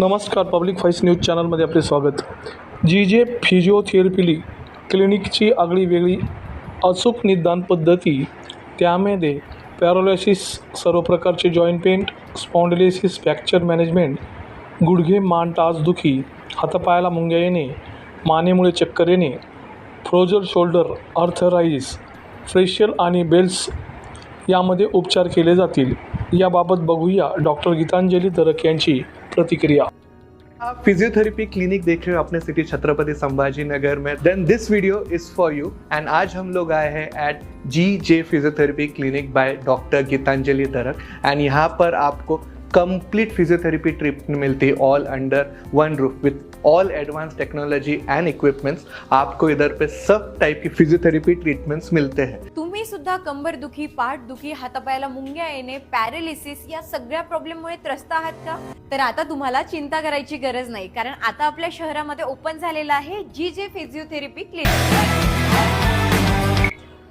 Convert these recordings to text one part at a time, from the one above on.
नमस्कार public voice news चॅनलमध्ये आपले स्वागत. जी जे फिजिओथेरपी क्लिनिकची आगळी वेगळी अचूक निदान पद्धती त्यामध्ये पॅरोलायसिस सर्व प्रकारचे joint pain spondylosis fracture management गुडघे मान टाचदुखी हातापायाला मुंग्या येणे मानेमुळे चक्कर येणे फ्रोजर शोल्डर अर्थराईज फेशियल आणि बेल्स यामध्ये उपचार केले जातील. याबाबत बघूया डॉक्टर गीतांजली दरक यांची प्रतिक्रिया। आप फिजियोथेरेपी क्लिनिक देख रहे हो अपने सिटी छत्रपति संभाजी नगर में। Then this video is for you and आज हम लोग आए हैं at G J physiotherapy clinic by doctor Gitanjali Darak and यहाँ पर आपको कंप्लीट फिजियोथेरेपी ट्रीटमेंट मिलती है all under one roof with all advance technology and equipments आपको इधर पे सब टाइप की फिजियोथेरेपी ट्रीटमेंट्स मिलते हैं। सुद्धा कंबरदुखी पाठदुखी हातापायाला मुंग्या येणे पॅरालिसिस या सगळ्या प्रॉब्लेममुळे त्रस्त आहात का? तर आता तुम्हाला चिंता करायची गरज नाही कारण आता आपल्या शहरामध्ये ओपन झालेलं आहे जी जे फिजिओथेरपी क्लिनिक.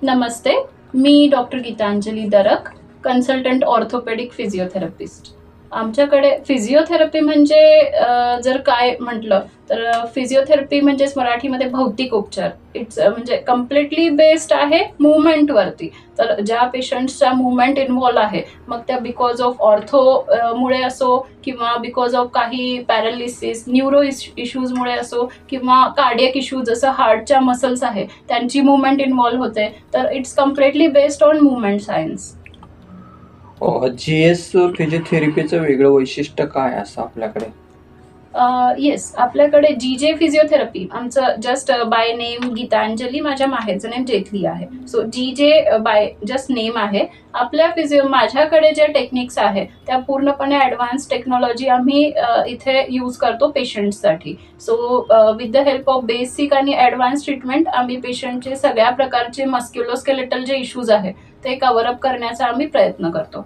नमस्ते मी doctor Gitanjali Darak consultant orthopaedic physiotherapist. आमच्याकडे फिजिओथेरपी म्हणजे जर काय म्हटलं तर फिजिओथेरपी म्हणजेच मराठीमध्ये भौतिक उपचार. इट्स म्हणजे कम्प्लिटली बेस्ड आहे मुवमेंटवरती तर ज्या पेशंट्सच्या मुवमेंट इन्व्हॉल्व आहे मग त्या बिकॉज ऑफ ऑर्थो मुळे असो किंवा बिकॉज ऑफ काही पॅरालिसिस न्यूरो इश्यूजमुळे असो किंवा कार्डियक इश्यू जसं हार्टच्या मसल्स आहे त्यांची मुवमेंट इन्व्हॉल्व होते. तर it's completely based on movement science G S फिजिओथेरपीचं वेगळं वैशिष्ट्य काय असं आपल्याकडे? येस आपल्याकडे जी जे फिजिओथेरपी आमचं जस्ट बाय नेम गीतांजली माझ्या माहेरचं नेम जेथली आहे. सो जी जे बाय जस्ट नेम आहे. आपल्या फिजिओ माझ्याकडे जे टेक्निक्स आहे त्या पूर्णपणे ॲडव्हान्स टेक्नॉलॉजी आम्ही इथे यूज करतो पेशंट्ससाठी so with the help of basic आणि ॲडव्हान्स ट्रीटमेंट आम्ही पेशंटचे सगळ्या प्रकारचे मस्क्युलोस्केलेटल जे इश्यूज आहे ते कव्हर अप करण्याचा आम्ही प्रयत्न करतो.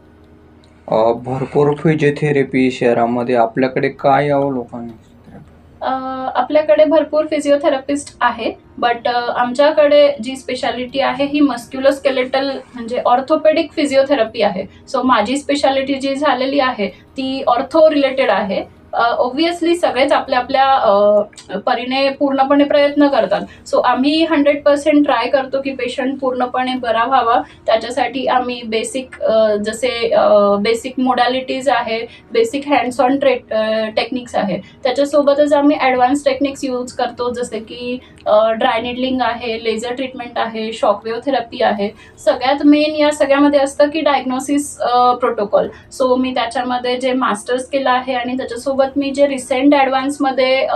अं, भरपूर फिजिओथेरपी शहरामध्ये आपल्याकडे काय यावं लोकांनी? अ, आपल्याकडे भरपूर फिजिओथेरपिस्ट आहे बट आमच्याकडे जी स्पेशालिटी आहे ही मस्क्युलोस्केलेटल म्हणजे ऑर्थोपेडिक फिजिओथेरपी आहे. सो माझी स्पेशालिटी जी झालेली आहे ती ऑर्थो रिलेटेड आहे. ऑब्विसली सगळेच आपल्या आपल्या परीने पूर्णपणे प्रयत्न करतात. सो आम्ही हंड्रेड पर्सेंट ट्राय करतो की पेशंट पूर्णपणे बरा व्हावा. त्याच्यासाठी आम्ही बेसिक जसे बेसिक मोडॅलिटीज आहे basic hands on tray techniques आहे. त्याच्यासोबतच आम्ही ॲडव्हान्स टेक्निक्स यूज करतो जसे की ड्राय निडलिंग आहे लेझर ट्रीटमेंट आहे शॉकवेव थेरपी आहे. सगळ्यात मेन या सगळ्यामध्ये असतं की डायग्नोसिस प्रोटोकॉल सो मी त्याच्यामध्ये जे मास्टर्स केलं आहे आणि त्याच्यासोबत मी जे रिसेंट ॲडव्हान्समध्ये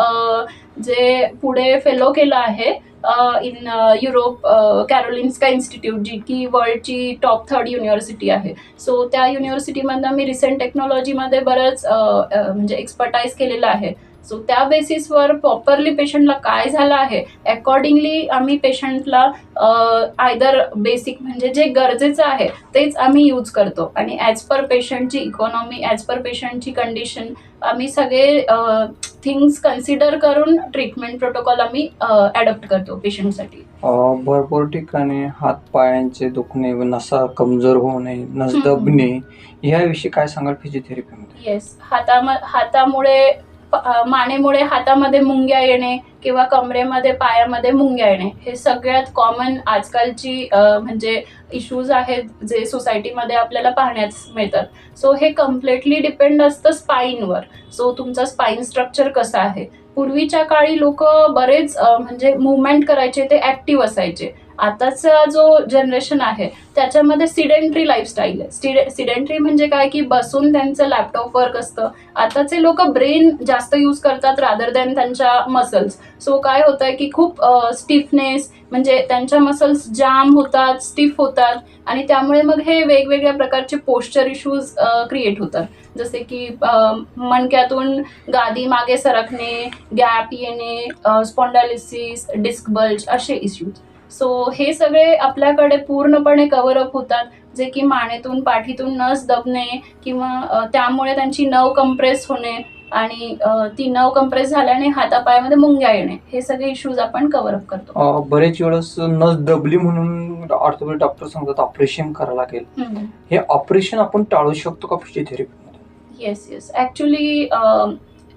जे पुढे फेलो केलं आहे इन युरोप कॅरोलिन्स्का इन्स्टिट्यूट जी की वर्ल्डची टॉप थर्ड युनिव्हर्सिटी आहे. सो त्या युनिव्हर्सिटीमधनं मी रिसेंट टेक्नॉलॉजीमध्ये बरंच म्हणजे एक्सपर्टाईज केलेलं आहे. सो त्या बेसिसवर प्रॉपरली पेशंटला काय झालं आहे? अकॉर्डिंगली आम्ही पेशंटला आयदर बेसिक म्हणजे जे गरजेचं आहे तेच आम्ही यूज करतो. आणि ॲज पर पेशंटची इकॉनॉमी ॲज पर पेशंटची कंडिशन आम्ही सगळे थिंग्स कन्सिडर करून ट्रीटमेंट प्रोटोकॉल आम्ही ॲडॉप्ट करतो पेशंटसाठी भरपूर ठिकाणी हात पायांचे दुखणे व नसा कमजोर होणे नस. दबणे याविषयी काय सांगाल फिजिओथेरपीमध्ये येस हाताम हातामुळे मानेमुळे हातामध्ये मुंग्या येणे किंवा कमरेमध्ये पायामध्ये मुंग्या येणे हे सगळ्यात कॉमन आजकालची म्हणजे इश्यूज आहेत जे सोसायटीमध्ये आपल्याला पाहण्यास मिळतात. सो हे कम्प्लिटली डिपेंड असतं स्पाईनवर सो तुमचं स्पाईन स्ट्रक्चर कसा आहे? पूर्वीच्या काळी लोक बरेच म्हणजे मुवमेंट करायचे ते ॲक्टिव्ह असायचे. आताचा जो जनरेशन आहे त्याच्यामध्ये सिडेंट्री लाईफस्टाईल आहे. सिडे सिडेंट्री म्हणजे काय? की बसून त्यांचं लॅपटॉप वर्क असतं. आताचे लोक ब्रेन जास्त यूज करतात रादर दॅन त्यांच्या मसल्स सो काय होतं की खूप स्टिफनेस म्हणजे त्यांच्या मसल्स जाम होतात स्टिफ होतात आणि त्यामुळे मग हे वेगवेगळ्या प्रकारचे पोस्चर इश्यूज क्रिएट होतात. जसे की मणक्यातून गादी मागे सरकणे गॅप येणे स्पॉन्डालिसिस डिस्क बल्ज असे इश्यूज सो हे सगळे आपल्याकडे पूर्णपणे कव्हर अप होतात. जे की मानेतून पाठीतून नस दबणे किंवा त्यामुळे त्यांची नव कंप्रेस होणे आणि ती नव कंप्रेस झाल्याने हातापायामध्ये मुंग्या येणे. हे सगळे इश्यूज आपण कव्हर अप करतो. बरेच वेळेस नस दबली म्हणून ऑर्थोपेडिक डॉक्टर सांगतात ऑपरेशन करावं लागेल. हे ऑपरेशन आपण टाळू शकतो का फिजिओथेरपीमध्ये येस येस ॲक्च्युली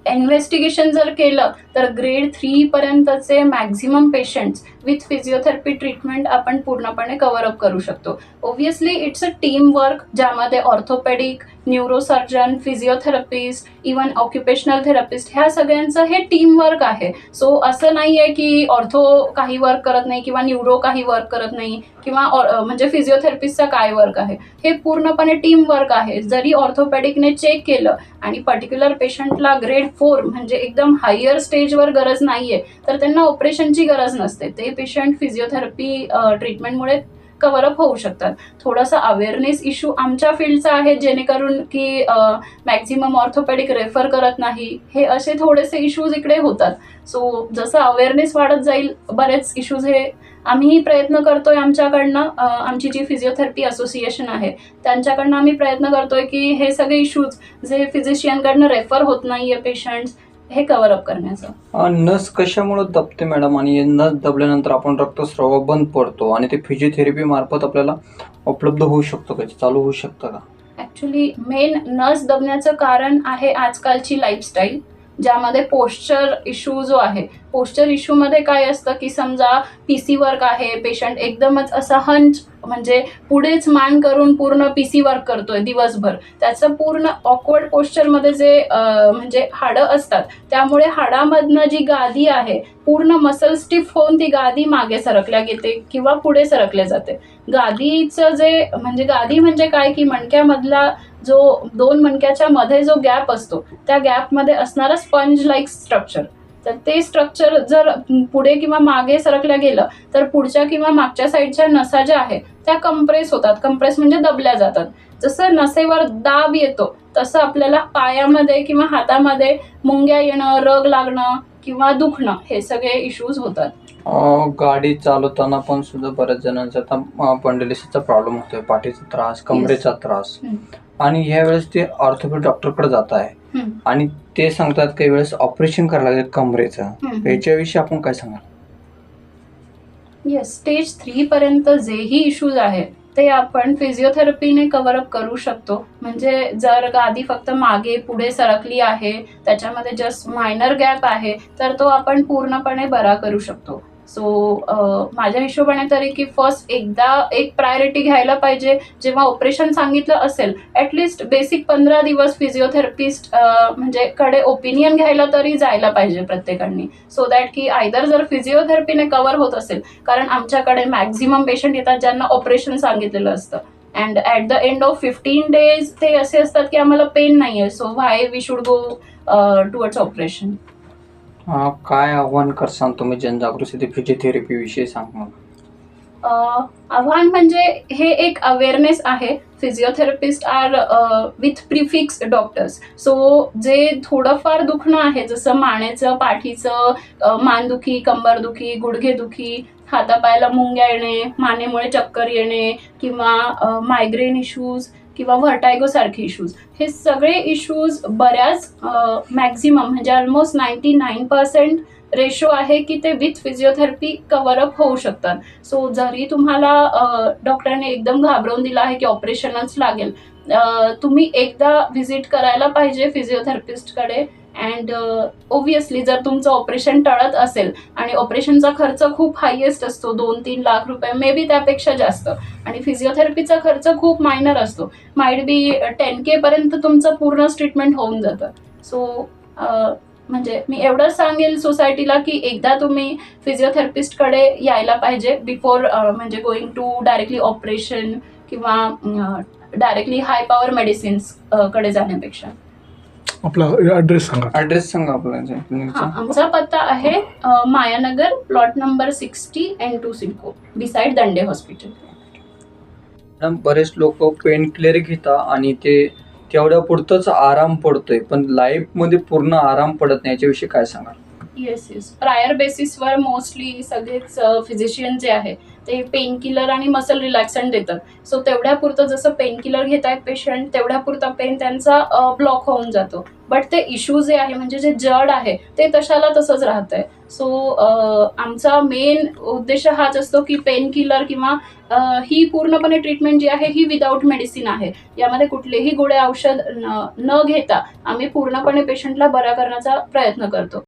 इन्व्हेस्टिगेशन जर केलं तर ग्रेड थ्री पर्यंतचे maximum patients with physiotherapy treatment आपण पूर्णपणे कव्हर अप करू शकतो. Obviously it's a team work ज्यामध्ये orthopaedic neurosurgeon physiotherapist even occupational therapist ह्या सगळ्यांचं हे टीम वर्क आहे. सो असं नाही आहे की ऑर्थो काही वर्क करत नाही किंवा न्यूरो काही वर्क करत नाही किंवा म्हणजे फिजिओथेरपिस्टचा काय वर्क आहे. हे पूर्णपणे टीम वर्क आहे. जरी ऑर्थोपॅडिकने चेक केलं आणि पर्टिक्युलर पेशंटला ग्रेड फोर म्हणजे एकदम हायर स्टेजवर गरज नाहीये तर त्यांना ऑपरेशनची गरज नसते. ते पेशंट फिजिओथेरपी ट्रीटमेंटमुळे कव्हर अप होऊ शकतात. थोडासा अवेअरनेस इश्यू आमच्या फील्डचा आहे जेणेकरून की मॅक्झिमम ऑर्थोपॅडिक रेफर करत नाही. हे असे थोडेसे इश्यूज इकडे होतात. सो जसं अवेअरनेस वाढत जाईल बरेच इश्यूज हे आम्ही प्रयत्न करतोय आमच्याकडनं. आमची जी फिजिओथेरपी असोसिएशन आहे त्यांच्याकडनं आम्ही प्रयत्न करतोय की हे सगळे इश्यूज जे फिजिशियनकडनं रेफर होत नाहीये पेशंट्स हे कव्हर अप करण्याचं. नस कशामुळे दबते मॅडम आणि नस दबल्यानंतर आपण रक्तस्राव बंद पडतो आणि ते फिजिओथेरपी मार्फत आपल्याला उपलब्ध होऊ शकतो का? चालू होऊ शकतं का? ॲक्च्युली मेन नस दबण्याचं कारण आहे आजकालची लाईफस्टाईल ज्यामध्ये पोश्चर इश्यू जो आहे पोश्चर इश्यूमध्ये काय असतं की समजा पी सी वर्क आहे पेशंट एकदमच असा हंच म्हणजे पुढेच मान करून पूर्ण पी सी वर्क करतोय दिवसभर. त्याचं पूर्ण ऑकवर्ड पोस्चरमध्ये जे म्हणजे हाडं असतात त्यामुळे हाडामधनं जी गादी आहे पूर्ण मसल स्टिफ होऊन ती गादी मागे सरकल्या गेते किंवा पुढे सरकल्या जाते. गादीचं जे म्हणजे गादी म्हणजे काय की मणक्यामधला जो दोन मणक्याच्या मध्ये जो गॅप असतो त्या गॅपमध्ये असणारा स्पंज लाईक स्ट्रक्चर तर ते स्ट्रक्चर जर पुढे किंवा मागे सरकल्या गेलं तर पुढच्या किंवा मागच्या साईडच्या नसा ज्या आहेत त्या कंप्रेस होतात. कंप्रेस म्हणजे दबल्या जातात. जसं नसेवर दाब येतो तसं आपल्याला पायामध्ये किंवा हातामध्ये मुंग्या येणं रग लागणं किंवा दुखणं हे सगळे इश्यूज होतात. गाडी चालवताना पण सुद्धा बऱ्याच जणांचा आता पंडलिसीचा प्रॉब्लेम होतोय. पाठीचा त्रास कमरेचा त्रास. आणि ह्या वेळेस ते ऑर्थोपेड डॉक्टरकडे जात आहे. आणि ते सांगतात काही वेळेस ऑपरेशन करायला लागेल कमरेचं. याच्याविषयी आपण काय सांगाल? येस स्टेज थ्री पर्यंत जेही इश्यूज आहेत ते आपण फिजिओथेरपीने कव्हर अप करू शकतो. म्हणजे जर गादी फक्त मागे पुढे सरकली आहे त्याच्यामध्ये जस्ट मायनर गॅप आहे तर तो आपण पूर्णपणे बरा करू शकतो. सो माझ्या हिशोबाने तरी की फर्स्ट एकदा एक प्रायोरिटी घ्यायला पाहिजे. जेव्हा ऑपरेशन सांगितलं असेल ॲटलिस्ट बेसिक पंधरा दिवस फिजिओथेरपिस्ट म्हणजे कडे ओपिनियन घ्यायला तरी जायला पाहिजे प्रत्येकाने. सो दॅट की आयदर जर फिजिओथेरपीने कव्हर होत असेल कारण आमच्याकडे मॅक्झिमम पेशंट येतात ज्यांना ऑपरेशन सांगितलेलं असतं. And at the end of fifteen days ते असे असतात की आम्हाला पेन नाही आहे so why we should go towards operation काय आव्हान करसान तुम्ही जनजागृती फिजिओथेरपी विषयी सांग मला. अ, आव्हान म्हणजे हे एक अवेअरनेस आहे. Physiotherapist are with prefix doctors so जे थोडंफार दुखणं आहे जसं मानेचं पाठीचं अ, मानदुखी कंबरदुखी गुडघेदुखी हातापायाला मुंग्या येणे मानेमुळे चक्कर येणे किंवा मायग्रेन इश्यूज किंवा व्हर्टायगो सारखे इश्यूज हे सगळे इश्यूज बऱ्याच मॅक्झिमम म्हणजे almost ninety nine percent ratio आहे की ते विथ फिजिओथेरपी कव्हर अप होऊ शकतात. सो जरी तुम्हाला डॉक्टरांनी डॉक्टरने एकदम घाबरवून दिलं आहे की ऑपरेशनच लागेल तुम्ही एकदा व्हिजिट करायला पाहिजे फिजिओथेरपिस्टकडे अँड ओव्हियसली uh, जर तुमचं ऑपरेशन टळत असेल आणि ऑपरेशनचा खर्च खूप हायेस्ट असतो दोन तीन लाख रुपये मे बी त्यापेक्षा जास्त. आणि फिजिओथेरपीचा खर्च खूप मायनर असतो. माइट बी टेन केपर्यंत तुमचं पूर्ण ट्रीटमेंट होऊन जातं. सो uh, म्हणजे मी एवढंच सांगेल सोसायटीला की एकदा तुम्ही फिजिओथेरपिस्टकडे यायला पाहिजे बिफोर uh, म्हणजे गोइंग टू डायरेक्टली ऑपरेशन किंवा डायरेक्टली हाय पॉवर मेडिसिन्सकडे जाण्यापेक्षा. आपला ॲड्रेस सांगा. ॲड्रेस सांगा आपला जे हा क्लिनिकचा आमचा पत्ता आहे अ, Mayanagar plot number sixty and two CIDCO beside Dande hospital madam बरेच लोक पेन किलर घेतात आणि ते तेवढ्या पुरतंच आराम पडतोय पण लाईफमध्ये पूर्ण आराम पडत नाही याच्याविषयी काय सांगाल? येस येस प्रायर बेसिसवर मोस्टली सगळेच फिजिशियन जे आहे ते पेन किलर आणि मसल रिलॅक्संट देतात. सो तेवढ्यापुरतं जसं पेन किलर घेत आहेत पेशंट तेवढ्यापुरता पेन त्यांचा ब्लॉक होऊन जातो. बट ते इश्यू जे आहे म्हणजे जे जड आहे ते तशाला तसंच राहत आहे सो आमचा मेन उद्देश हाच असतो की पेन किलर किंवा ही पूर्णपणे ट्रीटमेंट जी आहे ही विदाऊट मेडिसिन आहे. यामध्ये कुठलेही गोळे औषध न न घेता आम्ही पूर्णपणे पेशंटला बरा करण्याचा प्रयत्न करतो.